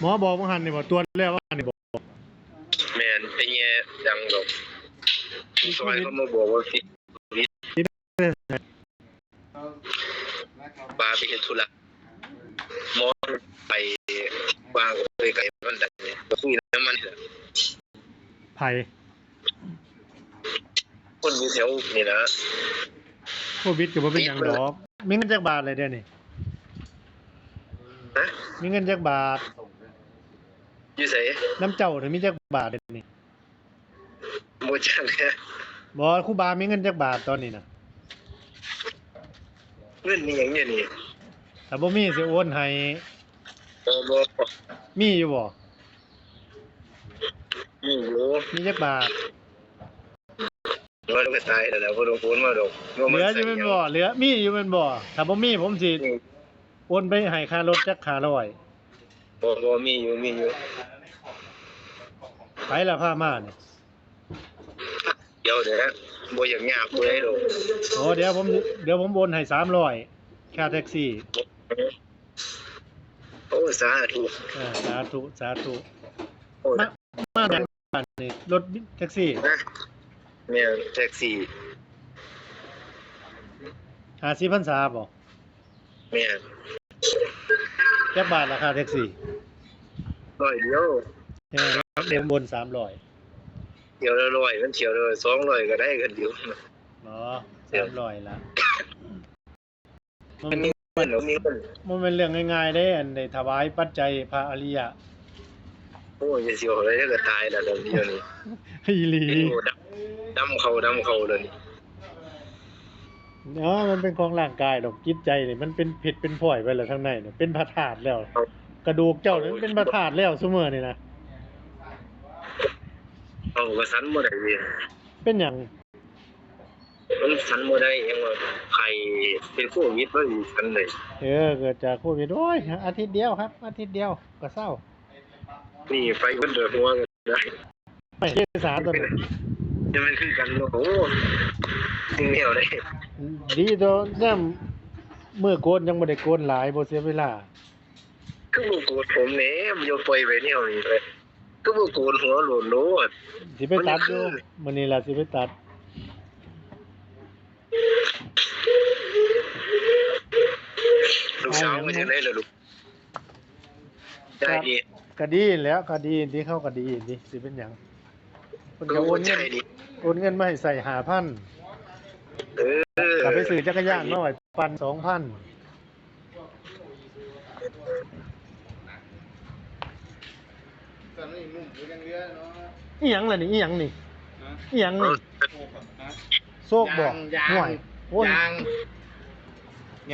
หมอบอกว่าหันนี่บ่ตรวจแล้วว่านี่บ่แม่นไปแย่ดังดอกซอยเขามาบอกว่าติดปลาไปเฮ็ดธุระหมอไปวางไปไกลมันดันเนี่ยคุยน้ำมันนี่แหละไผคนอยู่แถวนี่นะโควิดก็บ่เป็นหยังดอก มีเงินจักบาทเลยเด้อนี่ฮะมีเงินจักบาท อยู่ไสน้ำเจ้าถึงมีจักบาทเด้อนี่บ่จังแฮะบ่ครูบามีเงินจักบาทตอนนี้น่ะเงินนี่หยังเนี่ยนี่ถ้าบ่มีสิโอนให้บ่บ่มีอยู่บ่มีอยู่มีจักบาทว่าต้องไปตายแล้วแหล้วบ่ต้องโอนมาดอกเหลืออยู่แม่นบ่เหลือมีอยู่แม่นบ่ถ้าบ่มีผมสิโอนไปให้ค่ารถจักค่าร้อยบ่บ่มีอยู่มีอยู่ ไปละพามานี่เดี๋ยวเดี๋ยวนะบ่อยากยากบ่ได้ดอกโอ้เดี๋ยวผมเดี๋ยวผมโอนให้300ค่าแท็กซี่โอ้สาธุเออสาธุสาธุโอ้มามาจากบ้านนี่รถแท็กซี่นะแม่แท็กซี่หาสิพันษาบ่แม่จักบาทราคาแท็กซี่ร้อยเดียว ใช่ไหมเดี๋ยวบน300เที่ยวละร้อยมันเที่ยวละ200ก็ได้กันเดียวอ๋อ300ละมัมันนมีเงินเอามีเงินมันเป็นเรื่องง่ายๆเด้อันได้ถวายปัจจัยพระอริยะโอ้ยจะเสียวอะไรก็ตายแล้วเดี๋ยวนี้เดี๋ยวนี้อีหลีโอ้ดำดำเขาดำเขาเลยนี่เนาะมันเป็นของร่างกายดอกจิตใจนี่มันเป็นผิดเป็นผ่อยไปแล้วข้างในเนี่ยเป็นพระธาตุแล้ว กระดูกเจ้านั้นเป็นพระธาตุแล้วซุมื้อนี่นะ เอาก็สันบ่ได้เว้ยเป็นหยังมันสันบ่ได้ยังว่าไข่เป็นโควิดบ่อีสันเลยเออเกิดจากโควิดโอ้ยอาทิตย์เดียวครับ อาทิตย์เดียวก็เศร้า นี่ไฟมันเดือดหัวกันได้ไม่ใช่สาตัวนี้จะมันคือกันโอ้โหสิ่งเดียวเลยดีตัวเนี่ยเมื่อโกนยังบ่ได้โกนหลายบ่เสียเวลา คือบ่โกรธผมแหน่มันจะปล่อยไปแนวนี้เลย คือบ่โกรธหัวโลดโลดสิไปตัดอยู่มื้อนี้ล่ะสิไปตัดลูกสาวมาจากไหนล่ะลูกได้ดีก็ดีแล้วก็ดีที่เขาก็ดีดีสิเป็นหยังเพิ่นก็โอนเงินใจดีโอนเงินมาให้ใส่5,000เออก็ไปซื้อจักรยานมาไว้ปัน2,000 ตอนนี้นุ่มอยู่ยังเรือเนาะอีหยังล่ะนี่อีหยังนี่อีหยังนี่โซกบ่ยางห่วยโอ้ยยาง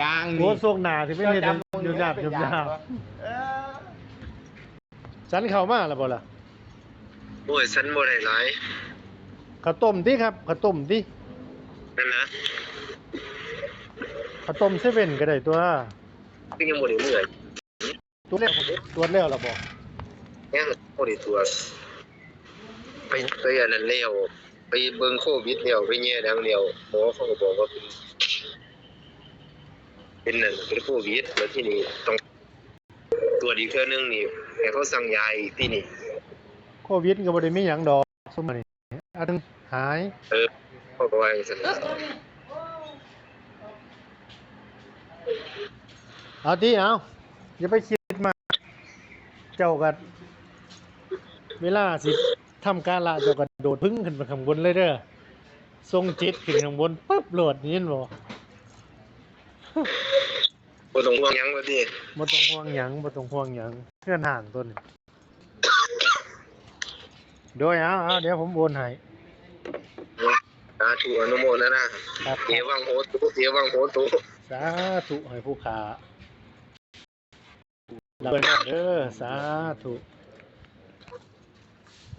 ยางโอ้โซกหน้าสิเป็นเฮ็ดให้อยู่ยากอยู่ยากเออฉันเข้ามาแล้วบ่ล่ะโอ้ยสันบ่ได้หลายข้าวต้มติครับข้าวต้มตินั่นนะข้าวต้มเซเว่นก็ได้ตัว คือยังบ่ได้เมื่อยตัวแล้วตัวแล้วล่ะบ่ ยังบ่ได้ตัวไปไปอันนั้นแล้วไปเบิ่งโควิดแล้วไปแย่ดังแล้วหมอเขาก็บอกว่าเป็นเป็นนั่นเป็นโควิดแล้วที่นี่ต้องตรวจอีกเทื่อนึงนี่ให้เขาสั่งยาอีกที่นี่โควิดก็บ่ได้มีหยังดอกซุมื้อนี้อาถึงหายเออเขาก็ว่าอย่างนั้นเอาติเอาอย่าไปคิดมากเจ้าก็ เวลาสิทำการละเจ้าก็โดดพึ่งขึ้นไปข้างบนเลยเด้อทรงจิตขึ้นข้างบนปึ๊บโหลดนี่เห็นบ่บ่ต้องห่วงหยังว่าติบ่ต้องห่วงหยังบ่ต้องห่วงหยังเพื่อนห่างตัวนี้โดยเอาเอาเดี๋ยวผมโอนให้สาธุอนุโมทนาครับเอวังโหตุเอวังโหตุสาธุให้ผู้ขารับเงินเด้อสาธุ ถ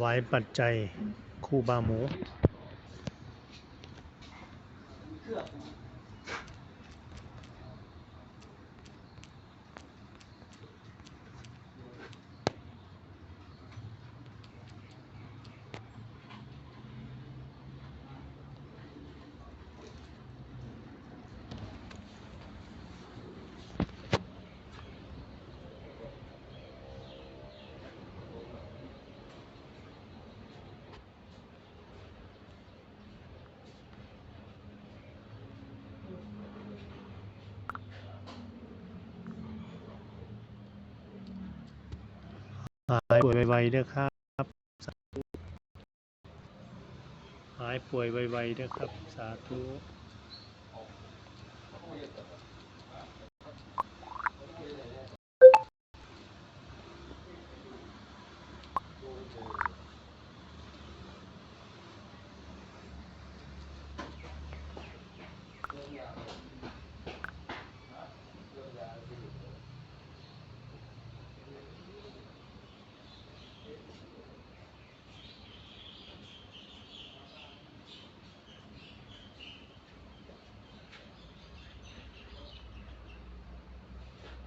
วายปัจจัยครูบาหมู หายป่วยไวๆเด้อครับหายป่วยไวๆเด้อครับ สาธุ